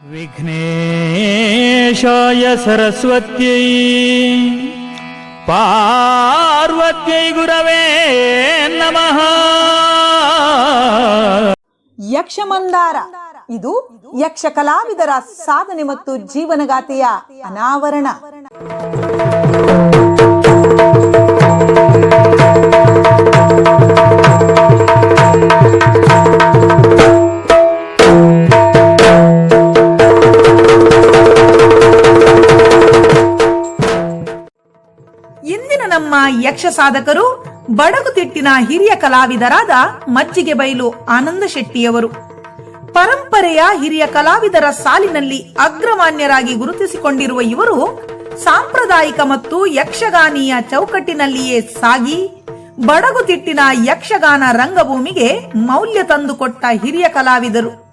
विघ्नेशाय सरस्वत्यै पार्वत्यै गुरवे नमः ಯಕ್ಷಮಂದಾರ ಇದು ಯಕ್ಷ ಕಲಾವಿದರ ಸಾಧನೆ ಮತ್ತು ಜೀವನಗಾಥೆಯ ಅನಾವರಣ ಇಂದಿನ ನಮ್ಮ ಯಕ್ಷ ಸಾಧಕರು ಬಡಗುತಿಟ್ಟಿನ ಹಿರಿಯ ಕಲಾವಿದರಾದ ಮಜ್ಜಿಗೆ ಬೈಲು ಆನಂದ ಶೆಟ್ಟಿಯವರು. ಪರಂಪರೆಯ ಹಿರಿಯ ಕಲಾವಿದರ ಸಾಲಿನಲ್ಲಿ ಅಗ್ರಮಾನ್ಯರಾಗಿ ಗುರುತಿಸಿಕೊಂಡಿರುವ ಇವರು ಸಾಂಪ್ರದಾಯಿಕ ಮತ್ತು ಯಕ್ಷಗಾನೀಯ ಚೌಕಟ್ಟಿನಲ್ಲಿಯೇ ಸಾಗಿ, ಬಡಗುತಿಟ್ಟಿನ ಯಕ್ಷಗಾನ ರಂಗಭೂಮಿಗೆ ಮೌಲ್ಯ ತಂದುಕೊಟ್ಟ ಹಿರಿಯ ಕಲಾವಿದರು.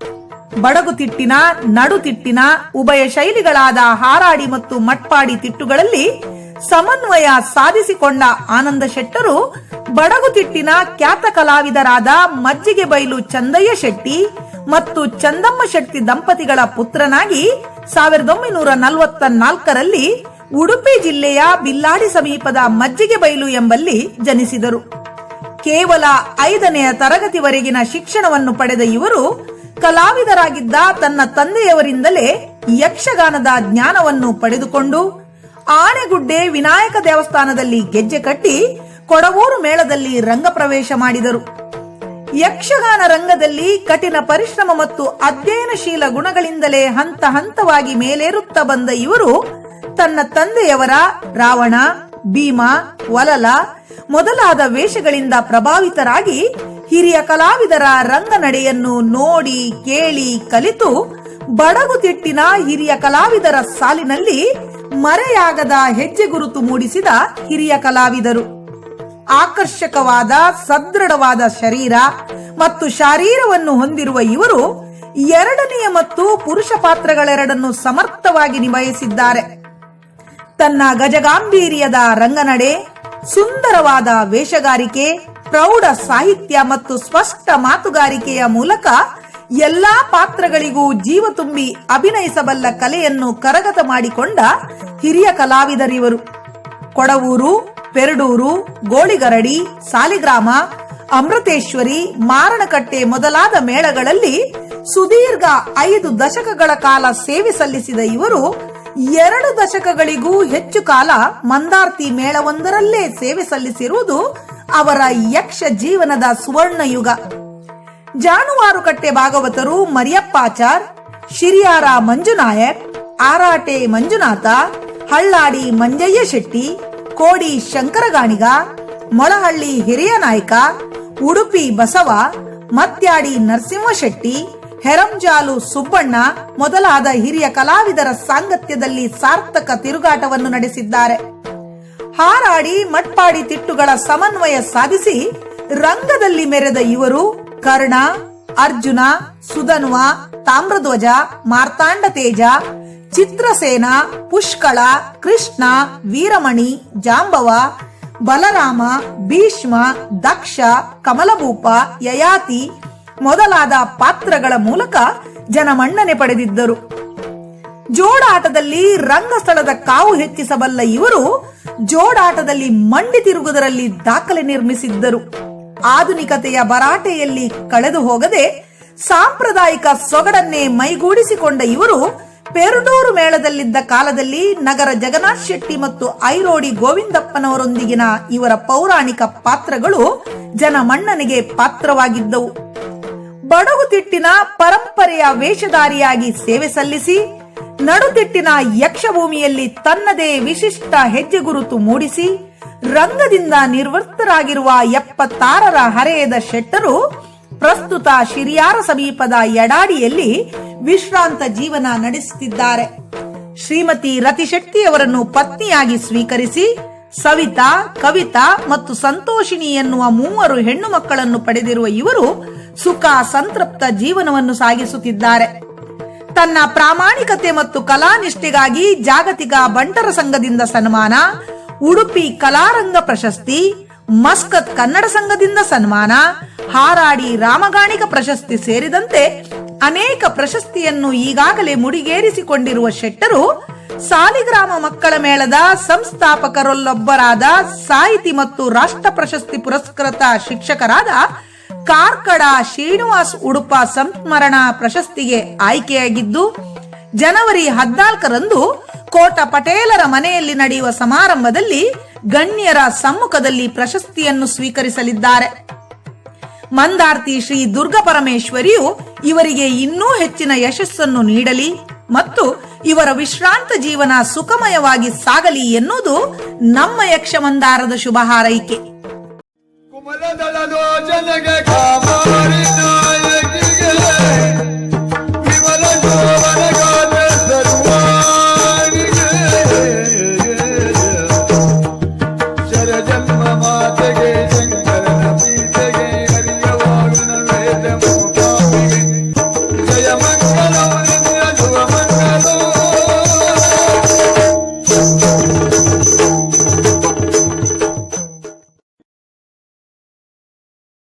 ಬಡಗುತಿಟ್ಟಿನ, ನಡುತಿಟ್ಟಿನ, ಉಭಯ ಶೈಲಿಗಳಾದ ಹಾರಾಡಿ ಮತ್ತು ಮಟ್ಪಾಡಿ ತಿಟ್ಟುಗಳಲ್ಲಿ ಸಮನ್ವಯ ಸಾಧಿಸಿಕೊಂಡ ಆನಂದ ಶೆಟ್ಟರು ಬಡಗುತಿಟ್ಟಿನ ಖ್ಯಾತ ಕಲಾವಿದರಾದ ಮಜ್ಜಿಗೆ ಬೈಲು ಚಂದಯ್ಯ ಶೆಟ್ಟಿ ಮತ್ತು ಚಂದಮ್ಮ ಶೆಟ್ಟಿ ದಂಪತಿಗಳ ಪುತ್ರನಾಗಿ ಸಾವಿರದ ಒಂಬೈನೂರ ನಲವತ್ತ ನಾಲ್ಕರಲ್ಲಿ ಉಡುಪಿ ಜಿಲ್ಲೆಯ ಬಿಲ್ಲಾಡಿ ಸಮೀಪದ ಮಜ್ಜಿಗೆ ಬೈಲು ಎಂಬಲ್ಲಿ ಜನಿಸಿದರು. ಕೇವಲ ಐದನೆಯ ತರಗತಿವರೆಗಿನ ಶಿಕ್ಷಣವನ್ನು ಪಡೆದ ಇವರು ಕಲಾವಿದರಾಗಿದ್ದ ತನ್ನ ತಂದೆಯವರಿಂದಲೇ ಯಕ್ಷಗಾನದ ಜ್ಞಾನವನ್ನು ಪಡೆದುಕೊಂಡು ಆನೆಗುಡ್ಡೆ ವಿನಾಯಕ ದೇವಸ್ಥಾನದಲ್ಲಿ ಗೆಜ್ಜೆ ಕಟ್ಟಿ ಕೊಡವೂರು ಮೇಳದಲ್ಲಿ ರಂಗಪ್ರವೇಶ ಮಾಡಿದರು. ಯಕ್ಷಗಾನ ರಂಗದಲ್ಲಿ ಕಠಿಣ ಪರಿಶ್ರಮ ಮತ್ತು ಅಧ್ಯಯನಶೀಲ ಗುಣಗಳಿಂದಲೇ ಹಂತ ಹಂತವಾಗಿ ಮೇಲೇರುತ್ತ ಬಂದ ಇವರು ತನ್ನ ತಂದೆಯವರ ರಾವಣ, ಭೀಮ, ವಲಲ ಮೊದಲಾದ ವೇಷಗಳಿಂದ ಪ್ರಭಾವಿತರಾಗಿ ಹಿರಿಯ ಕಲಾವಿದರ ರಂಗನಡೆಯನ್ನು ನೋಡಿ, ಕೇಳಿ, ಕಲಿತು ಬಡಗುತಿಟ್ಟಿನ ಹಿರಿಯ ಕಲಾವಿದರ ಸಾಲಿನಲ್ಲಿ ಮರೆಯಾಗದ ಹೆಜ್ಜೆ ಗುರುತು ಮೂಡಿಸಿದ ಹಿರಿಯ ಕಲಾವಿದರು. ಆಕರ್ಷಕವಾದ, ಸದೃಢವಾದ ಶರೀರ ಮತ್ತು ಶಾರೀರವನ್ನು ಹೊಂದಿರುವ ಇವರು ಎರಡನೆಯ ಮತ್ತು ಪುರುಷ ಪಾತ್ರಗಳೆರಡನ್ನು ಸಮರ್ಥವಾಗಿ ನಿಭಾಯಿಸಿದ್ದಾರೆ. ತನ್ನ ಗಜಗಾಂಭೀರ್ಯದ ರಂಗನಡೆ, ಸುಂದರವಾದ ವೇಷಗಾರಿಕೆ, ಪ್ರೌಢ ಸಾಹಿತ್ಯ ಮತ್ತು ಸ್ಪಷ್ಟ ಮಾತುಗಾರಿಕೆಯ ಮೂಲಕ ಎಲ್ಲಾ ಪಾತ್ರಗಳಿಗೂ ಜೀವ ತುಂಬಿ ಅಭಿನಯಿಸಬಲ್ಲ ಕಲೆಯನ್ನು ಕರಗತ ಮಾಡಿಕೊಂಡ ಹಿರಿಯ ಕಲಾವಿದರಿವರು. ಕೊಡವೂರು, ಪೆರಡೂರು, ಗೋಳಿಗರಡಿ, ಸಾಲಿಗ್ರಾಮ, ಅಮೃತೇಶ್ವರಿ, ಮಾರಣಕಟ್ಟೆ ಮೊದಲಾದ ಮೇಳಗಳಲ್ಲಿ ಸುದೀರ್ಘ ಐದು ದಶಕಗಳ ಕಾಲ ಸೇವೆ ಸಲ್ಲಿಸಿದ ಇವರು ಎರಡು ದಶಕಗಳಿಗೂ ಹೆಚ್ಚು ಕಾಲ ಮಂದಾರ್ತಿ ಮೇಳವೊಂದರಲ್ಲೇ ಸೇವೆ ಸಲ್ಲಿಸಿರುವುದು ಅವರ ಯಕ್ಷ ಜೀವನದ ಸುವರ್ಣ ಯುಗ ಜಾನುವಾರುಕಟ್ಟೆ ಭಾಗವತರು ಮರಿಯಪ್ಪಾಚಾರ್, ಶಿರಿಯಾರ ಮಂಜುನಾಯಕ್, ಆರಾಟೆ ಮಂಜುನಾಥ, ಹಳ್ಳಾಡಿ ಮಂಜಯ್ಯ ಶೆಟ್ಟಿ, ಕೋಡಿ ಶಂಕರಗಾಣಿಗ, ಮೊಳಹಳ್ಳಿ ಹಿರಿಯ ನಾಯಕ, ಉಡುಪಿ ಬಸವ ಮತ್ಯಾಡಿ ನರಸಿಂಹ ಶೆಟ್ಟಿ, ಹೆರಂಜಾಲು ಸುಬ್ಬಣ್ಣ ಮೊದಲಾದ ಹಿರಿಯ ಕಲಾವಿದರ ಸಾಂಗತ್ಯದಲ್ಲಿ ಸಾರ್ಥಕ ತಿರುಗಾಟವನ್ನು ನಡೆಸಿದ್ದಾರೆ. ಹಾರಾಡಿ ಮಟ್ಪಾಡಿ ತಿಟ್ಟುಗಳ ಸಮನ್ವಯ ಸಾಧಿಸಿ ರಂಗದಲ್ಲಿ ಮೆರೆದ ಇವರು ಕರ್ಣ, ಅರ್ಜುನ, ಸುಧನ್ವ, ತಾಮ್ರಧ್ವಜ, ಮಾರ್ತಾಂಡ ತೇಜ, ಚಿತ್ರಸೇನ, ಪುಷ್ಕಳ, ಕೃಷ್ಣ, ವೀರಮಣಿ, ಜಾಂಬವ, ಬಲರಾಮ, ಭೀಷ್ಮ, ದಕ್ಷ, ಕಮಲಭೂಪ, ಯಯಾತಿ ಮೊದಲಾದ ಪಾತ್ರಗಳ ಮೂಲಕ ಜನಮನ್ನಣೆ ಪಡೆದಿದ್ದರು. ಜೋಡಾಟದಲ್ಲಿ ರಂಗಸ್ಥಳದ ಕಾವು ಹೆಚ್ಚಿಸಬಲ್ಲ ಇವರು ಜೋಡಾಟದಲ್ಲಿ ಮಂಡಿ ತಿರುಗುವುದರಲ್ಲಿ ದಾಖಲೆ ನಿರ್ಮಿಸಿದ್ದರು. ಆಧುನಿಕತೆಯ ಭರಾಟೆಯಲ್ಲಿ ಕಳೆದು ಹೋಗದೆ ಸಾಂಪ್ರದಾಯಿಕ ಸೊಗಡನ್ನೇ ಮೈಗೂಡಿಸಿಕೊಂಡ ಇವರು ಪೆರುಡೂರು ಮೇಳದಲ್ಲಿದ್ದ ಕಾಲದಲ್ಲಿ ನಗರ ಜಗನ್ನಾಥ್ ಶೆಟ್ಟಿ ಮತ್ತು ಐರೋಡಿ ಗೋವಿಂದಪ್ಪನವರೊಂದಿಗಿನ ಇವರ ಪೌರಾಣಿಕ ಪಾತ್ರಗಳು ಜನಮನ್ನಣೆಗೆ ಪಾತ್ರವಾಗಿದ್ದವು. ಬಡಗುತಿಟ್ಟಿನ ಪರಂಪರೆಯ ವೇಷಧಾರಿಯಾಗಿ ಸೇವೆ ಸಲ್ಲಿಸಿ, ನಡುತಿಟ್ಟಿನ ಯಕ್ಷಭೂಮಿಯಲ್ಲಿ ತನ್ನದೇ ವಿಶಿಷ್ಟ ಹೆಜ್ಜೆ ಗುರುತು ಮೂಡಿಸಿ ರಂಗದಿಂದ ನಿರ್ವೃತ್ತರಾಗಿರುವ ಎಪ್ಪತ್ತಾರರ ಹರೆಯದ ಶೆಟ್ಟರು ಪ್ರಸ್ತುತ ಶಿರಿಯಾರ ಸಮೀಪದ ಎಡಾಡಿಯಲ್ಲಿ ವಿಶ್ರಾಂತ ಜೀವನ ನಡೆಸುತ್ತಿದ್ದಾರೆ. ಶ್ರೀಮತಿ ರತಿಶೆಟ್ಟಿಯವರನ್ನು ಪತ್ನಿಯಾಗಿ ಸ್ವೀಕರಿಸಿ ಸವಿತಾ, ಕವಿತಾ ಮತ್ತು ಸಂತೋಷಿಣಿ ಎನ್ನುವ ಮೂವರು ಹೆಣ್ಣು ಮಕ್ಕಳನ್ನು ಪಡೆದಿರುವ ಇವರು ಸುಖ, ಸಂತೃಪ್ತ ಜೀವನವನ್ನು ಸಾಗಿಸುತ್ತಿದ್ದಾರೆ. ತನ್ನ ಪ್ರಾಮಾಣಿಕತೆ ಮತ್ತು ಕಲಾನಿಷ್ಠೆಗಾಗಿ ಜಾಗತಿಕ ಬಂಟರ ಸಂಘದಿಂದ ಸನ್ಮಾನ ಉಡುಪಿ ಕಲಾರಂಗ ಪ್ರಶಸ್ತಿ, ಮಸ್ಕತ್ ಕನ್ನಡ ಸಂಘದಿಂದ ಸನ್ಮಾನ, ಹಾರಾಡಿ ರಾಮಗಾಣಿಕ ಪ್ರಶಸ್ತಿ ಸೇರಿದಂತೆ ಅನೇಕ ಪ್ರಶಸ್ತಿಯನ್ನು ಈಗಾಗಲೇ ಮುಡಿಗೇರಿಸಿಕೊಂಡಿರುವ ಶೆಟ್ಟರು ಸಾಲಿಗ್ರಾಮ ಮಕ್ಕಳ ಮೇಳದ ಸಂಸ್ಥಾಪಕರಲ್ಲೊಬ್ಬರಾದ ಸಾಹಿತಿ ಮತ್ತು ರಾಷ್ಟ್ರ ಪ್ರಶಸ್ತಿ ಪುರಸ್ಕೃತ ಶಿಕ್ಷಕರಾದ ಕಾರ್ಕಡ ಶ್ರೀನಿವಾಸ್ ಉಡುಪ ಸಂಸ್ಮರಣ ಪ್ರಶಸ್ತಿಗೆ ಆಯ್ಕೆಯಾಗಿದ್ದು ಜನವರಿ ಹದಿನಾಲ್ಕರಂದು ಕೋಟ ಪಟೇಲರ ಮನೆಯಲ್ಲಿ ನಡೆಯುವ ಸಮಾರಂಭದಲ್ಲಿ ಗಣ್ಯರ ಸಮ್ಮುಖದಲ್ಲಿ ಪ್ರಶಸ್ತಿಯನ್ನು ಸ್ವೀಕರಿಸಲಿದ್ದಾರೆ. ಮಂದಾರ್ತಿ ಶ್ರೀ ದುರ್ಗಾ ಪರಮೇಶ್ವರಿಯು ಇವರಿಗೆ ಇನ್ನೂ ಹೆಚ್ಚಿನ ಯಶಸ್ಸನ್ನು ನೀಡಲಿ ಮತ್ತು ಇವರ ವಿಶ್ರಾಂತ ಜೀವನ ಸುಖಮಯವಾಗಿ ಸಾಗಲಿ ಎನ್ನುವುದು ನಮ್ಮ ಯಕ್ಷಮಂದಾರದ ಶುಭ ಹಾರೈಕೆ.